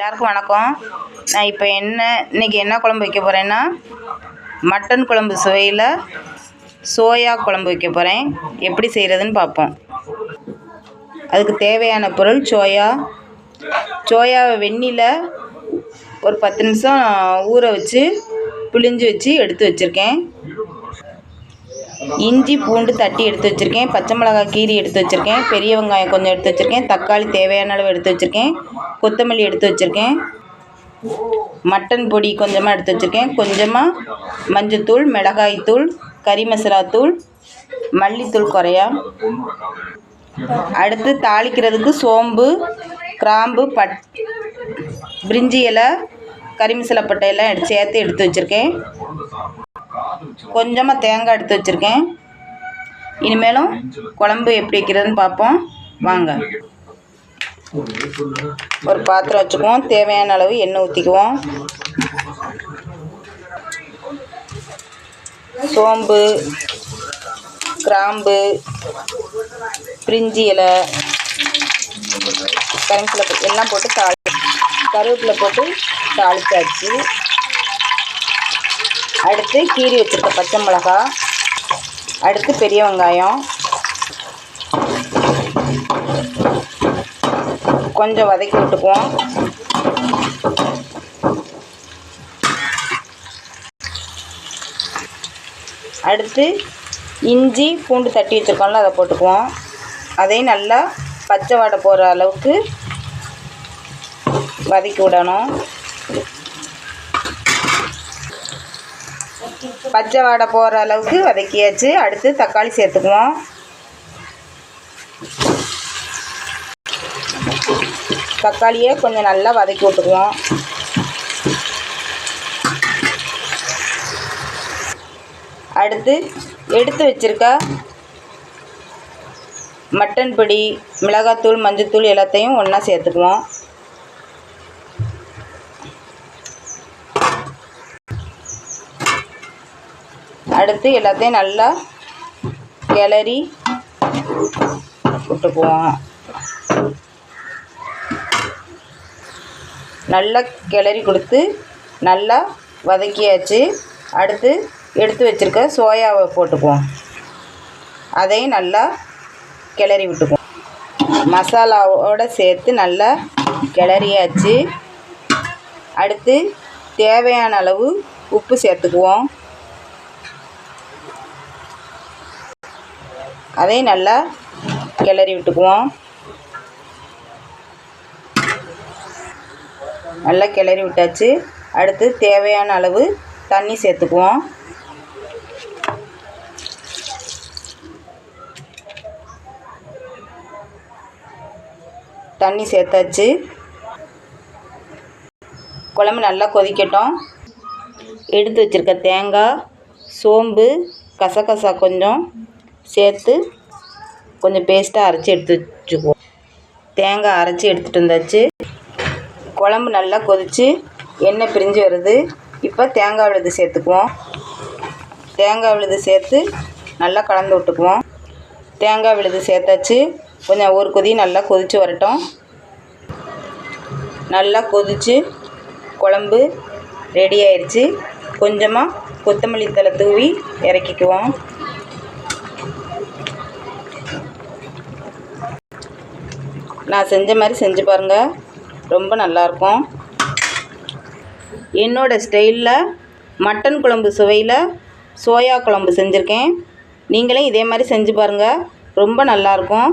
எல்லாருக்கும் வணக்கம். நான் இப்போ என்ன இன்னைக்கு என்ன குழம்பு வைக்க போகிறேன்னா மட்டன் குழம்பு சுவையில் சோயா குழம்பு வைக்க போகிறேன் எப்படி செய்கிறதுன்னு பார்ப்போம். அதுக்கு தேவையான பொருள் சோயா. சோயாவை வெந்நில ஒரு பத்து நிமிஷம் ஊற வச்சு பிழிஞ்சு வச்சு எடுத்து வச்சுருக்கேன். இஞ்சி பூண்டு தட்டி எடுத்து வச்சுருக்கேன் பச்சை மிளகாய் கீரி எடுத்து வச்சுருக்கேன் பெரிய வெங்காயம் கொஞ்சம் எடுத்து வச்சுருக்கேன் தக்காளி தேவையான அளவு எடுத்து வச்சுருக்கேன் கொத்தமல்லி எடுத்து வச்சுருக்கேன் மட்டன் பொடி கொஞ்சமாக எடுத்து வச்சுருக்கேன் கொஞ்சமாக மஞ்சத்தூள் மிளகாய்த்தூள் கறி மசாலாத்தூள் மல்லித்தூள் குறையா. அடுத்து தாளிக்கிறதுக்கு சோம்பு கிராம்பு பட் பிரிஞ்சி இலை கறி மசாலா பட்டை எல்லாம் எடுத்து சேர்த்து எடுத்து வச்சுருக்கேன். கொஞ்சமாக தேங்காய் எடுத்து வச்சுருக்கேன். இனிமேலும் குழம்பு எப்படி வைக்கிறதுன்னு பார்ப்போம். வாங்க. ஒரு பாத்திரம் வச்சுக்குவோம். தேவையான அளவு எண்ணெய் ஊற்றிக்குவோம் சோம்பு கிராம்பு பிரிஞ்சி இலை கரும்புல எல்லாம் போட்டு தாளி கருவேப்பிலை போட்டு தாளிச்சாச்சு. அடுத்து கீரி வச்சுருக்க பச்சை மிளகா. அடுத்து பெரிய வெங்காயம். கொஞ்சம் வதக்கி விட்டுக்குவோம். அடுத்து இஞ்சி பூண்டு தட்டி வச்சுருக்கோம்ல அதை போட்டுக்குவோம். அதையும் நல்லா பச்சை வாடை போகிற அளவுக்கு வதக்கி விடணும். பச்சை வாடை போகிற அளவுக்கு வதக்கியாச்சு. அடுத்து தக்காளி சேர்த்துக்குவோம். தக்காளியை கொஞ்சம் நல்லா வதக்கி விட்டுக்குவோம். அடுத்து எடுத்து வச்சிருக்க மட்டன் பொடி மிளகாத்தூள் மஞ்சத்தூள் எல்லாத்தையும் ஒன்றா சேர்த்துக்குவோம். அடுத்து எல்லாத்தையும் நல்லா கிளறி விட்டுக்குவோம் நல்லா கிளறி கொடுத்து நல்லா வதக்கியாச்சு. அடுத்து எடுத்து வச்சுருக்க சோயாவை போட்டுக்குவோம். அதையும் நல்லா கிளறி விட்டுக்குவோம். மசாலாவோடு சேர்த்து நல்லா கிளறியாச்சு. அடுத்து தேவையான அளவு உப்பு சேர்த்துக்குவோம். அதையும் நல்லா கிளறி விட்டுக்குவோம். நல்லா கிளறி விட்டாச்சு. அடுத்து தேவையான அளவு தண்ணி சேர்த்துக்குவோம். தண்ணி சேர்த்தாச்சு. குழம்பு நல்லா கொதிக்கட்டும். எடுத்து வச்சுருக்க தேங்காய் சோம்பு கசகசா கொஞ்சம் சேர்த்து கொஞ்சம் பேஸ்ட்டாக அரைச்சி எடுத்து வச்சுக்குவோம். தேங்காய் அரைச்சி எடுத்துகிட்டு வந்தாச்சு. குழம்பு நல்லா கொதித்து எண்ணெய் பிரிஞ்சு வருது. இப்போ தேங்காய் விழுது சேர்த்துக்குவோம். தேங்காய் விழுது சேர்த்து நல்லா கலந்து விட்டுக்குவோம். தேங்காய் விழுது சேர்த்தாச்சு. கொஞ்சம் ஒரு கொதி நல்லா கொதித்து வரட்டும். நல்லா கொதித்து குழம்பு ரெடி ஆயிடுச்சு கொஞ்சமாக கொத்தமல்லி தழை தூவி இறக்கிக்குவோம். நான் செஞ்ச மாதிரி செஞ்சு பாருங்கள் ரொம்ப நல்லாயிருக்கும். என்னோடய ஸ்டைலில் மட்டன் குழம்பு சுவையில் சோயா குழம்பு செஞ்சுருக்கேன். நீங்களே இதே மாதிரி செஞ்சு பாருங்கள் ரொம்ப நல்லாயிருக்கும்.